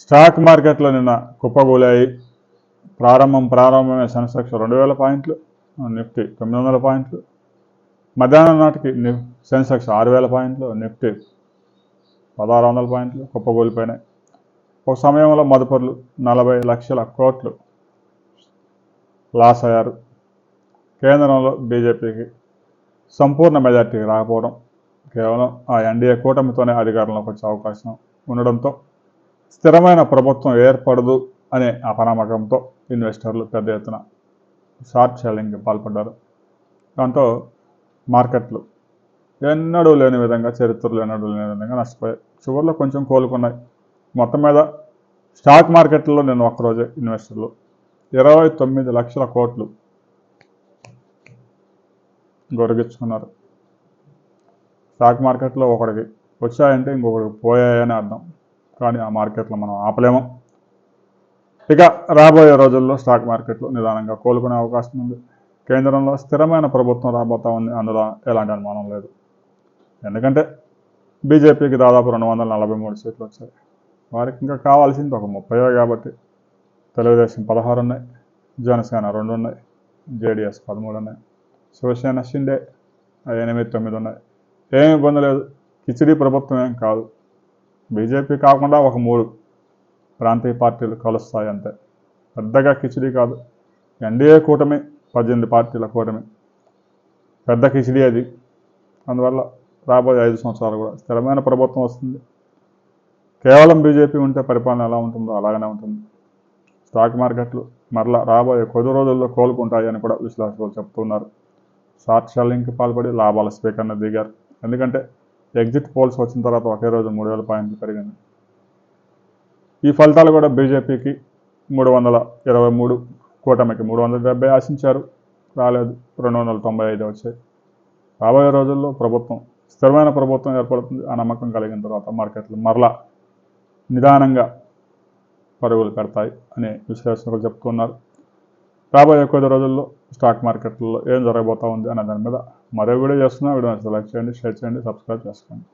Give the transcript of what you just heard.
Stock మార్కెట్లో నిన్న కుప్పగూలాయి ప్రారంభం ప్రారంభమే సెన్సెక్స్ రెండు వేల పాయింట్లు నిఫ్టీ తొమ్మిది వందల పాయింట్లు. మధ్యాహ్నం నాటికి సెన్సెక్స్ ఆరు వేల పాయింట్లు నిఫ్టీ పదహారు వందల పాయింట్లు కుప్పగూలిపోయినాయి ఒక సమయంలో మదుపర్లు నలభై లక్షల కోట్లు లాస్ అయ్యారు. కేంద్రంలో బీజేపీకి సంపూర్ణ మెజార్టీకి రాకపోవడం కేవలం ఆ ఎన్డీఏ కూటమితోనే అధికారంలోకి వచ్చే అవకాశం ఉండడంతో స్థిరమైన ప్రభుత్వం ఏర్పడదు అనే అపనమ్మకంతో ఇన్వెస్టర్లు పెద్ద ఎత్తున షార్ట్ సెల్లింగ్కి పాల్పడ్డారు. దాంతో మార్కెట్లు ఎన్నడూ లేని విధంగా చరిత్రలో ఎన్నడూ లేని విధంగా నష్టపోయాయి. చివరిలో కొంచెం కోలుకున్నాయి. మొత్తం మీద స్టాక్ మార్కెట్లో నేను ఒక్కరోజే ఇన్వెస్టర్లు. ఇరవై తొమ్మిది లక్షల కోట్లు గొరగించుకున్నారు. స్టాక్ మార్కెట్లో ఒకడికి వచ్చాయంటే ఇంకొకడికి పోయాయని అర్థం. కానీ ఆ మార్కెట్లో మనం ఆపలేము. ఇక రాబోయే రోజుల్లో స్టాక్ మార్కెట్లో నిదానంగా కోలుకునే అవకాశం ఉంది. కేంద్రంలో స్థిరమైన ప్రభుత్వం రాబోతా ఉంది. అందులో ఎలాంటి అనుమానం లేదు. ఎందుకంటే బీజేపీకి దాదాపు రెండు వందల నలభై మూడు సీట్లు వచ్చాయి. వారికి ఇంకా కావాల్సింది ఒక ముప్పై కాబట్టి తెలుగుదేశం పదహారు ఉన్నాయి. జనసేన రెండు ఉన్నాయి. జేడిఎస్ పదమూడు ఉన్నాయి. శివసేన షిండే ఎనిమిది తొమ్మిది ఉన్నాయి. ఏమి ఇబ్బంది లేదు. కిచిడీ ప్రభుత్వం ఏం కాదు. బీజేపీ కాకుండా ఒక మూడు ప్రాంతీయ పార్టీలు కలుస్తాయి అంతే. పెద్దగా కిచిడి కాదు. ఎన్డీఏ కూటమి పద్దెనిమిది పార్టీల కూటమి. పెద్ద కిచిడి అది. అందువల్ల రాబోయే ఐదు సంవత్సరాలు కూడా స్థిరమైన ప్రభుత్వం వస్తుంది. కేవలం బీజేపీ ఉంటే పరిపాలన ఎలా ఉంటుందో అలాగనే ఉంటుంది. స్టాక్ మార్కెట్లు మరలా రాబోయే కొద్ది రోజుల్లో కోలుకుంటాయని కూడా విశ్లేషకులు చెప్తున్నారు. షార్ట్ సెల్లింగ్కి పాల్పడి లాభాల స్పీకర్ని దిగారు. ఎందుకంటే ఎగ్జిట్ పోల్స్ వచ్చిన తర్వాత ఒకే రోజు మూడు వేల పాయింట్లు పెరిగింది. ఈ ఫలితాలు కూడా బీజేపీకి మూడు వందల ఇరవై మూడు కూటమికి మూడు వందల డెబ్బై ఆశించారు. రాలేదు. రెండు వందల తొంభై ఐదు వచ్చాయి. రాబోయే రోజుల్లో ప్రభుత్వం స్థిరమైన ప్రభుత్వం ఏర్పడుతుంది ఆ నమ్మకం కలిగిన తర్వాత మార్కెట్లు మరలా నిదానంగా పరుగులు పెడతాయి అనే విశ్లేషకులు చెప్తున్నారు. రాబోయే కొద్ది రోజుల్లో స్టాక్ మార్కెట్లో ఏం జరగబోతా ఉంది అనే దాని మీద మరో వీడియో చేస్తున్నా. వీడియో లైక్ చేయండి షేర్ చేయండి సబ్స్క్రైబ్ చేసుకోండి.